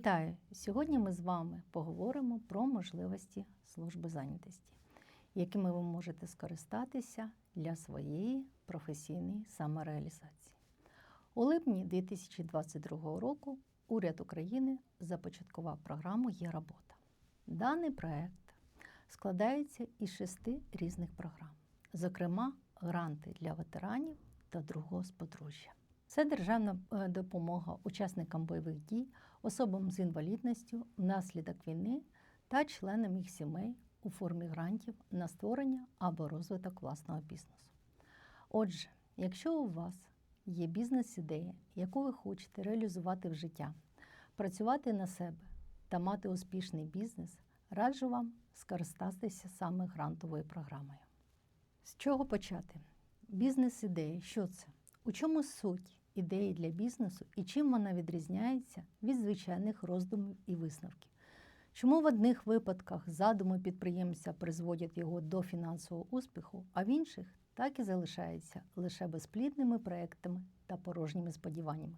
Вітаю! Сьогодні ми з вами поговоримо про можливості служби зайнятості, якими ви можете скористатися для своєї професійної самореалізації. У липні 2022 року уряд України започаткував програму Є робота. Даний проект складається із шести різних програм, зокрема, гранти для ветеранів та другого подружжя. Це державна е, допомога учасникам бойових дій, особам з інвалідністю внаслідок війни та членам їх сімей у формі грантів на створення або розвиток власного бізнесу. Отже, якщо у вас є бізнес-ідея, яку ви хочете реалізувати в життя, працювати на себе та мати успішний бізнес, раджу вам скористатися саме грантовою програмою. З чого почати? Бізнес-ідея, що це? У чому суть ідеї для бізнесу і чим вона відрізняється від звичайних роздумів і висновків? Чому в одних випадках задуми підприємця призводять його до фінансового успіху, а в інших так і залишаються лише безплідними проектами та порожніми сподіваннями?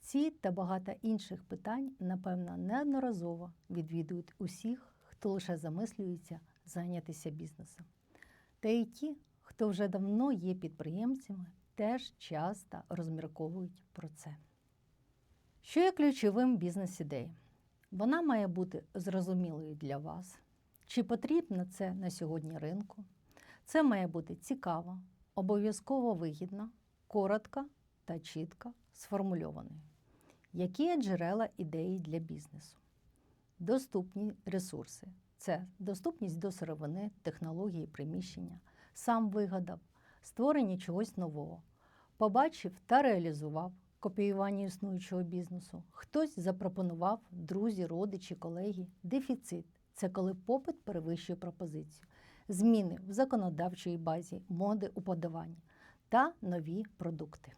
Ці та багато інших питань, напевно, неодноразово відвідують усіх, хто лише замислюється зайнятися бізнесом. Та й ті, хто вже давно є підприємцями, теж часто розмірковують про це. Що є ключовим бізнес-ідеєю? Вона має бути зрозумілою для вас. Чи потрібно це на сьогодні ринку? Це має бути цікаво, обов'язково вигідно, коротко та чітко сформульованою. Які є джерела ідеї для бізнесу? Доступні ресурси це доступність до сировини, технології, приміщення, сам вигадав, створення чогось нового, побачив та реалізував копіювання існуючого бізнесу. Хтось запропонував друзі, родичі, колеги. Дефіцит це коли попит перевищує пропозицію, зміни в законодавчій базі, моди у подаванні та нові продукти.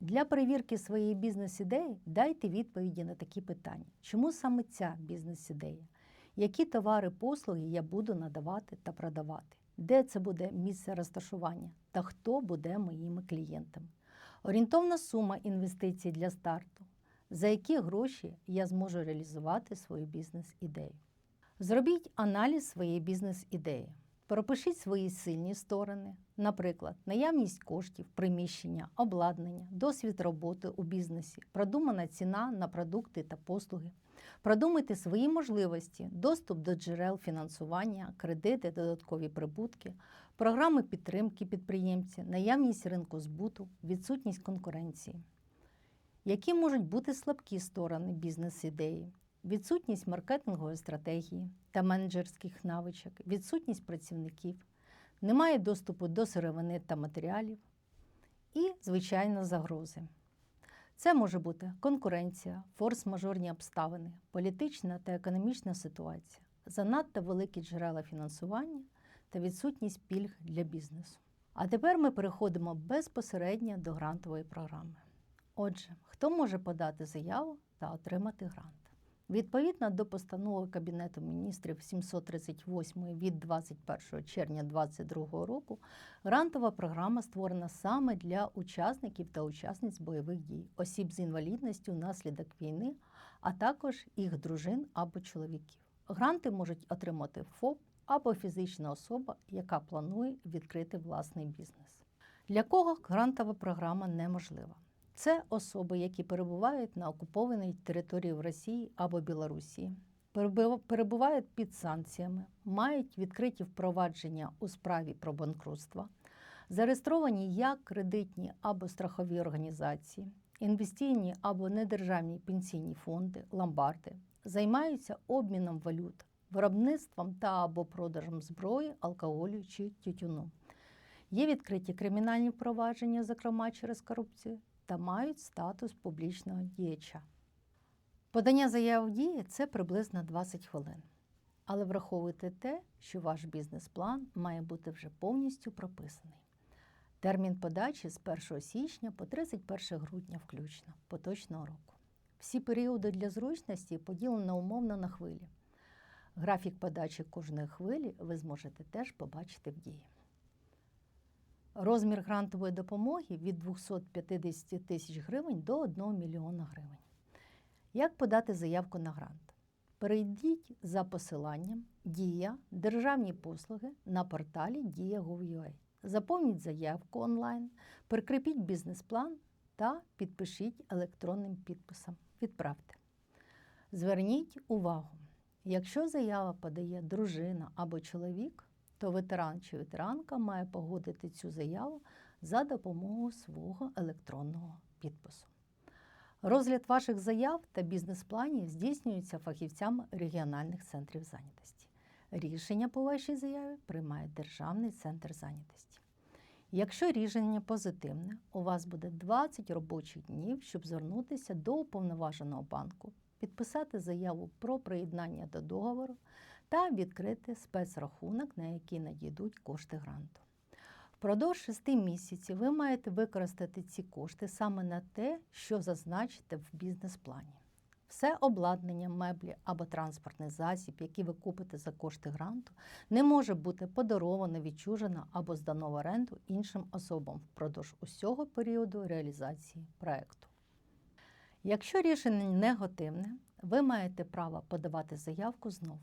Для перевірки своєї бізнес-ідеї дайте відповіді на такі питання: чому саме ця бізнес-ідея? Які товари, послуги я буду надавати та продавати? Де це буде місце розташування та хто буде моїми клієнтами? Орієнтовна сума інвестицій для старту, за які гроші я зможу реалізувати свою бізнес-ідею. Зробіть аналіз своєї бізнес-ідеї. Пропишіть свої сильні сторони, наприклад, наявність коштів, приміщення, обладнання, досвід роботи у бізнесі, продумана ціна на продукти та послуги. Продумайте свої можливості, доступ до джерел фінансування, кредити, додаткові прибутки, програми підтримки підприємця, наявність ринку збуту, відсутність конкуренції. Які можуть бути слабкі сторони бізнес-ідеї? Відсутність маркетингової стратегії та менеджерських навичок, відсутність працівників, немає доступу до сировини та матеріалів і, звичайно, загрози. Це може бути конкуренція, форс-мажорні обставини, політична та економічна ситуація, занадто великі джерела фінансування та відсутність пільг для бізнесу. А тепер ми переходимо безпосередньо до грантової програми. Отже, хто може подати заяву та отримати грант? Відповідно до постанови Кабінету міністрів 738 від 21 червня 2022 року, грантова програма створена саме для учасників та учасниць бойових дій, осіб з інвалідністю внаслідок війни, а також їх дружин або чоловіків. Гранти можуть отримати ФОП або фізична особа, яка планує відкрити власний бізнес. Для кого грантова програма неможлива? Це особи, які перебувають на окупованій території в Росії або Білорусі, перебувають під санкціями, мають відкриті впровадження у справі про банкрутство, зареєстровані як кредитні або страхові організації, інвестиційні або недержавні пенсійні фонди, ломбарди, займаються обміном валют, виробництвом та або продажем зброї, алкоголю чи тютюну. Є відкриті кримінальні впровадження, зокрема через корупцію та мають статус публічного діяча. Подання заяв в дії це приблизно 20 хвилин. Але враховуйте те, що ваш бізнес-план має бути вже повністю прописаний. Термін подачі з 1 січня по 31 грудня включно поточного року. Всі періоди для зручності поділено умовно на хвилі. Графік подачі кожної хвилі ви зможете теж побачити в дії. Розмір грантової допомоги від 250 тисяч гривень до 1 мільйона гривень. Як подати заявку на грант? Перейдіть за посиланням Дія Державні послуги на порталі Дія.gov.ua. Заповніть заявку онлайн, прикріпіть бізнес-план та підпишіть електронним підписом. Відправте. Зверніть увагу, якщо заява подає дружина або чоловік, то ветеран чи ветеранка має погодити цю заяву за допомогою свого електронного підпису. Розгляд ваших заяв та бізнес-планів здійснюється фахівцями регіональних центрів зайнятості. Рішення по вашій заяві приймає Державний центр зайнятості. Якщо рішення позитивне, у вас буде 20 робочих днів, щоб звернутися до уповноваженого банку, підписати заяву про приєднання до договору та відкрити спецрахунок, на який надійдуть кошти гранту. Впродовж 6 місяців ви маєте використати ці кошти саме на те, що зазначите в бізнес-плані. Все обладнання, меблі або транспортний засіб, які ви купите за кошти гранту, не може бути подаровано, відчужено або здано в оренду іншим особам впродовж усього періоду реалізації проекту. Якщо рішення негативне, ви маєте право подавати заявку знову,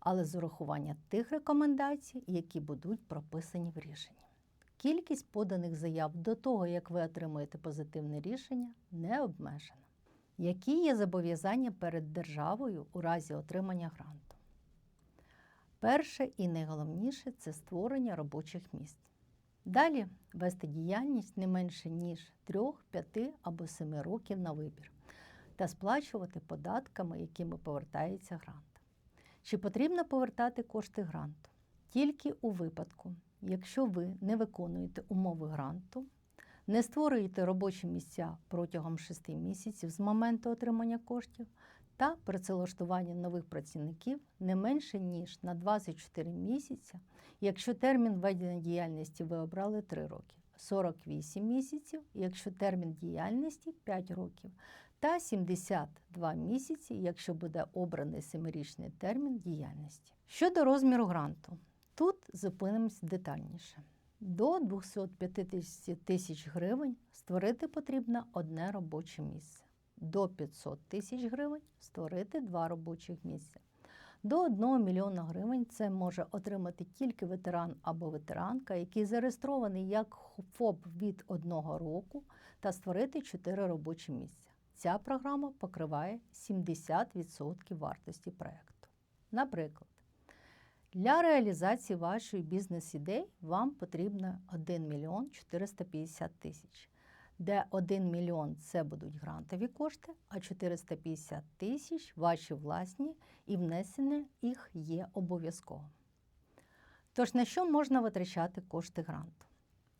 але з урахуванням тих рекомендацій, які будуть прописані в рішенні. Кількість поданих заяв до того, як ви отримуєте позитивне рішення, не обмежена. Які є зобов'язання перед державою у разі отримання гранту? Перше і найголовніше це створення робочих місць. Далі вести діяльність не менше ніж 3, 5 або 7 років на вибір та сплачувати податками, якими повертається грант. Чи потрібно повертати кошти гранту? Тільки у випадку, якщо ви не виконуєте умови гранту, не створюєте робочі місця протягом 6 місяців з моменту отримання коштів та працевлаштування нових працівників не менше ніж на 24 місяці, якщо термін ведення діяльності ви обрали 3 роки, 48 місяців, якщо термін діяльності 5 років, та 72 місяці, якщо буде обраний 7-річний термін діяльності. Щодо розміру гранту, тут зупинимось детальніше. До 250 тисяч гривень створити потрібно одне робоче місце. До 500 тисяч гривень створити два робочих місця. До 1 мільйона гривень це може отримати тільки ветеран або ветеранка, який зареєстрований як ФОП від одного року, та створити 4 робочі місця. Ця програма покриває 70% вартості проєкту. Наприклад, для реалізації вашої бізнес-ідей вам потрібно 1 мільйон 450 тисяч, де 1 мільйон це будуть грантові кошти, а 450 тисяч ваші власні і внесення їх є обов'язково. Тож на що можна витрачати кошти гранту?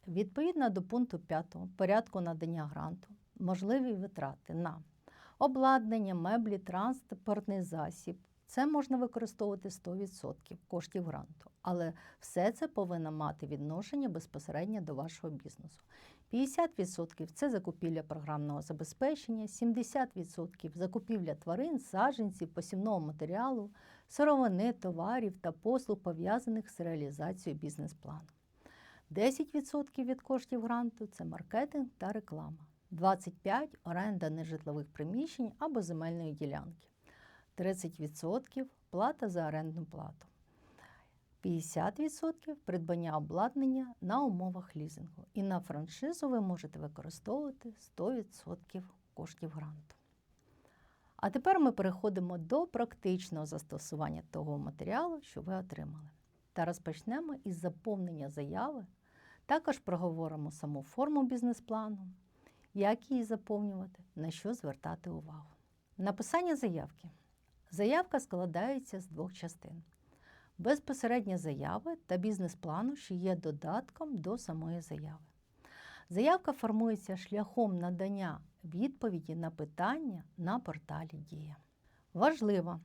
Відповідно до пункту 5 порядку надання гранту, можливі витрати на обладнання, меблі, транспортний засіб, це можна використовувати 100% коштів гранту, але все це повинно мати відношення безпосередньо до вашого бізнесу. 50% це закупівля програмного забезпечення, 70% закупівля тварин, саджанців, посівного матеріалу, сировини, товарів та послуг, пов'язаних з реалізацією бізнес-плану. 10% від коштів гранту це маркетинг та реклама, 25% оренда нежитлових приміщень або земельної ділянки. 30% плата за орендну плату, 50% придбання обладнання на умовах лізингу. І на франшизу ви можете використовувати 100% коштів гранту. А тепер ми переходимо до практичного застосування того матеріалу, що ви отримали. Та розпочнемо із заповнення заяви. Також проговоримо саму форму бізнес-плану, як її заповнювати, на що звертати увагу. Написання заявки. Заявка складається з двох частин: безпосередня заяви та бізнес-плану, що є додатком до самої заяви. Заявка формується шляхом надання відповіді на питання на порталі Дія. Важливо,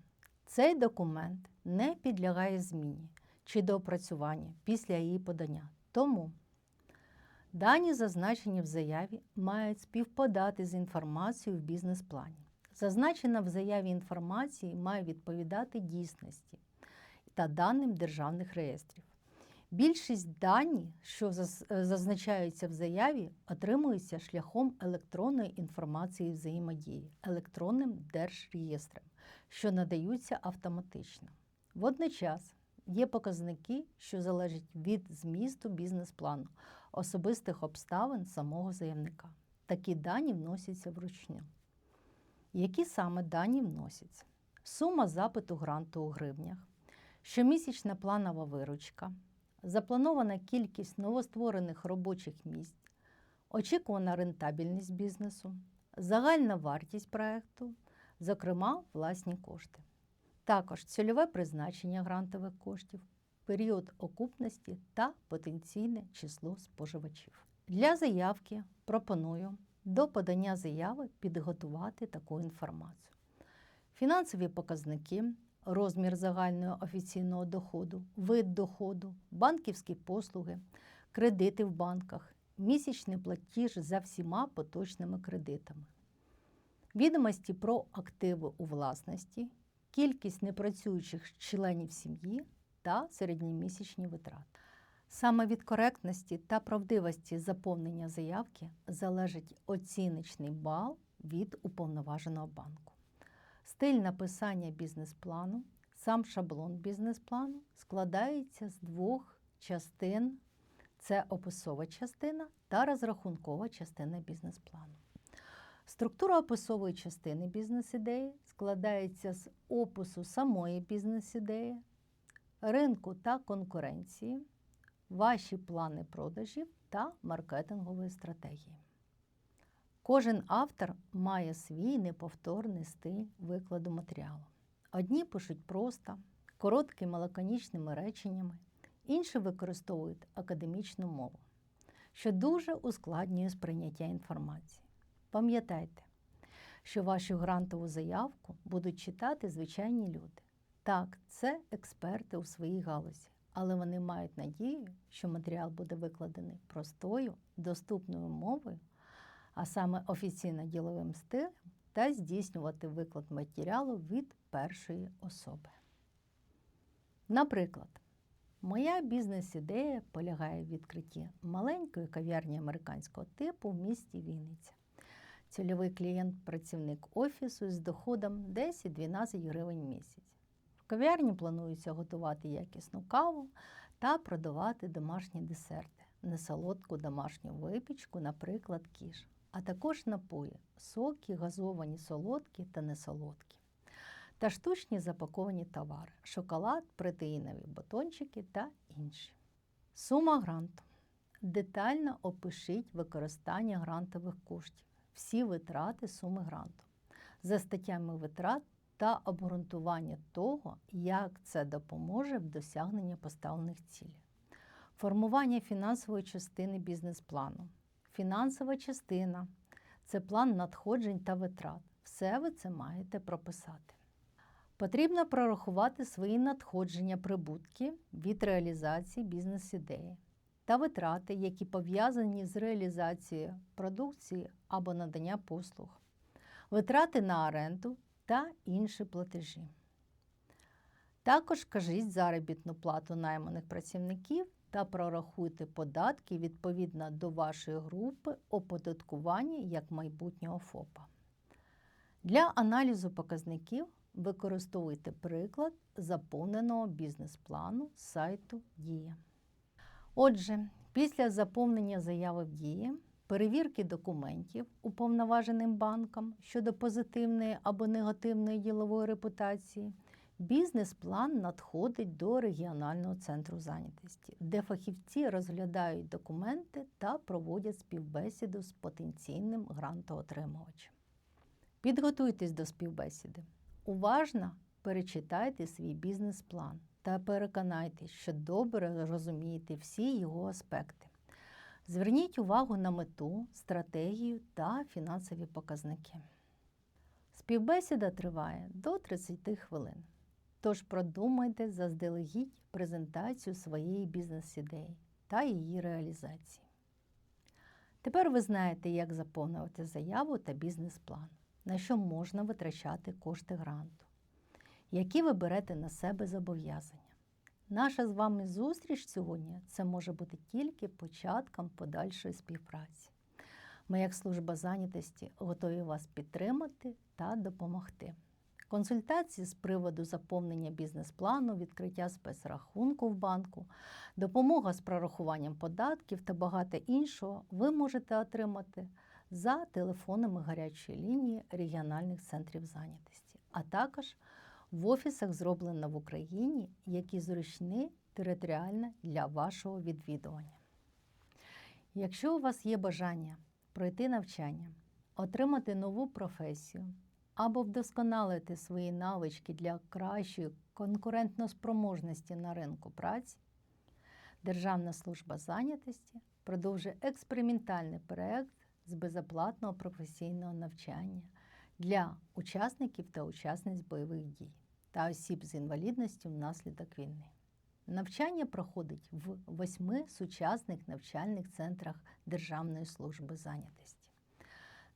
цей документ не підлягає зміні чи доопрацюванню після її подання. Тому дані, зазначені в заяві, мають співпадати з інформацією в бізнес-плані. Зазначена в заяві інформації має відповідати дійсності та даним державних реєстрів. Більшість дані, що е, зазначаються в заяві, отримуються шляхом електронної інформації взаємодії, електронним держреєстром, що надаються автоматично. Водночас є показники, що залежать від змісту бізнес-плану, особистих обставин самого заявника. Такі дані вносяться вручну. Які саме дані вносяться? Сума запиту гранту у гривнях, щомісячна планова виручка, запланована кількість новостворених робочих місць, очікувана рентабельність бізнесу, загальна вартість проекту, зокрема, власні кошти. Також цільове призначення грантових коштів, період окупності та потенційне число споживачів. Для заявки пропоную до подання заяви підготувати таку інформацію. Фінансові показники, розмір загального офіційного доходу, вид доходу, банківські послуги, кредити в банках, місячний платіж за всіма поточними кредитами, відомості про активи у власності, кількість непрацюючих членів сім'ї та середньомісячні витрати. Саме від коректності та правдивості заповнення заявки залежить оціночний бал від уповноваженого банку. Стиль написання бізнес-плану, сам шаблон бізнес-плану складається з двох частин: це описова частина та розрахункова частина бізнес-плану. Структура описової частини бізнес-ідеї складається з опису самої бізнес-ідеї, ринку та конкуренції, ваші плани продажів та маркетингової стратегії. Кожен автор має свій неповторний стиль викладу матеріалу. Одні пишуть просто, короткими лаконічними реченнями, інші використовують академічну мову, що дуже ускладнює сприйняття інформації. Пам'ятайте, що вашу грантову заявку будуть читати звичайні люди. Так, це експерти у своїй галузі, але вони мають надію, що матеріал буде викладений простою, доступною мовою, а саме офіційно діловим стилем, та здійснювати виклад матеріалу від першої особи. Наприклад, моя бізнес-ідея полягає в відкритті маленької кав'ярні американського типу в місті Вінниця. Цільовий клієнт працівник офісу з доходом 10-12 гривень в місяць. Кав'ярні планується готувати якісну каву та продавати домашні десерти, несолодку домашню випічку, наприклад, кіш, а також напої, соки, газовані солодкі та несолодкі, та штучні запаковані товари, шоколад, протеїнові батончики та інші. Сума гранту. Детально опишіть використання грантових коштів, всі витрати суми гранту за статтями витрат та обґрунтування того, як це допоможе в досягненні поставлених цілей. Формування фінансової частини бізнес-плану. Фінансова частина це план надходжень та витрат. Все ви це маєте прописати. Потрібно прорахувати свої надходження прибутки від реалізації бізнес-ідеї та витрати, які пов'язані з реалізацією продукції або надання послуг, витрати на оренду та інші платежі. Також кажіть заробітну плату найманих працівників та прорахуйте податки відповідно до вашої групи оподаткування як майбутнього ФОПа. Для аналізу показників використовуйте приклад заповненого бізнес-плану сайту Дія. Отже, після заповнення заяви в дії, перевірки документів уповноваженим банком щодо позитивної або негативної ділової репутації, бізнес-план надходить до регіонального центру зайнятості, де фахівці розглядають документи та проводять співбесіду з потенційним грантоотримувачем. Підготуйтесь до співбесіди. Уважно перечитайте свій бізнес-план та переконайтесь, що добре розумієте всі його аспекти. Зверніть увагу на мету, стратегію та фінансові показники. Співбесіда триває до 30 хвилин. Тож продумайте заздалегідь презентацію своєї бізнес-ідеї та її реалізації. Тепер ви знаєте, як заповнювати заяву та бізнес-план, на що можна витрачати кошти гранту, які ви берете на себе зобов'язання, Наша з вами зустріч сьогодні це може бути тільки початком подальшої співпраці. Ми, як служба зайнятості, готові вас підтримати та допомогти. Консультації з приводу заповнення бізнес-плану, відкриття спецрахунку в банку, допомога з прорахуванням податків та багато іншого ви можете отримати за телефонами гарячої лінії регіональних центрів зайнятості, а також в офісах, зроблено в Україні, які зручні територіально для вашого відвідування. Якщо у вас є бажання пройти навчання, отримати нову професію або вдосконалити свої навички для кращої конкурентноспроможності на ринку праці, Державна служба зайнятості продовжує експериментальний проект з безоплатного професійного навчання для учасників та учасниць бойових дій та осіб з інвалідністю внаслідок війни. Навчання проходить в восьми сучасних навчальних центрах Державної служби зайнятості.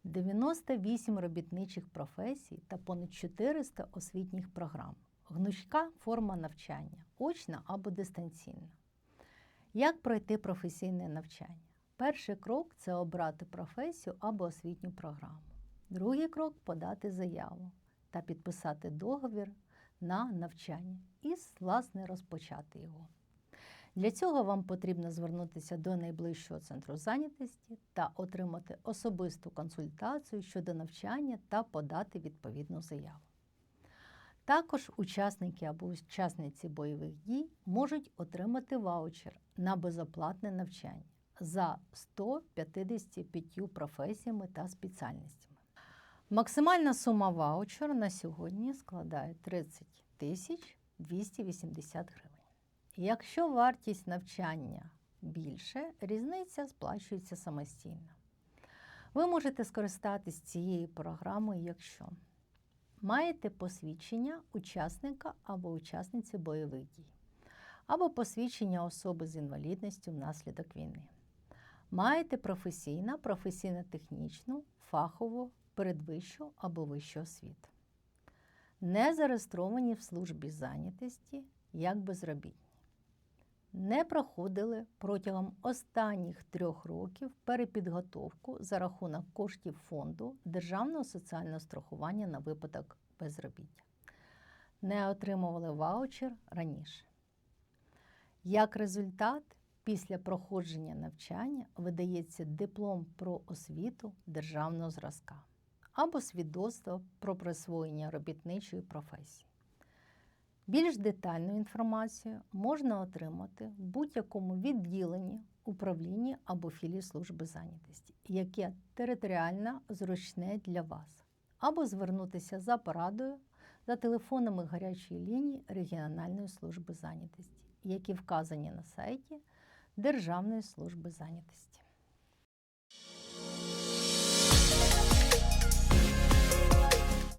98 робітничих професій та понад 400 освітніх програм. Гнучка форма навчання, очна або дистанційна. Як пройти професійне навчання? Перший крок це обрати професію або освітню програму. Другий крок подати заяву та підписати договір на навчання і, власне, розпочати його. Для цього вам потрібно звернутися до найближчого центру зайнятості та отримати особисту консультацію щодо навчання та подати відповідну заяву. Також учасники або учасниці бойових дій можуть отримати ваучер на безоплатне навчання за 155 професіями та спеціальностями. Максимальна сума ваучера на сьогодні складає 30 тисяч 280 гривень. Якщо вартість навчання більше, різниця сплачується самостійно. Ви можете скористатись цією програмою, якщо маєте посвідчення учасника або учасниці бойових дій, або посвідчення особи з інвалідністю внаслідок війни. Маєте професійну, професійно-технічну, фахову, передвищу або вищу освіту. Не зареєстровані в службі зайнятості як безробітні. Не проходили протягом останніх трьох років перепідготовку за рахунок коштів фонду Державного соціального страхування на випадок безробіття. Не отримували ваучер раніше. Як результат, після проходження навчання видається диплом про освіту державного зразка або свідоцтво про присвоєння робітничої професії. Більш детальну інформацію можна отримати в будь-якому відділенні, управлінні або філії служби зайнятості, яке територіально зручне для вас, або звернутися за порадою за телефонами гарячої лінії регіональної служби зайнятості, які вказані на сайті Державної служби зайнятості.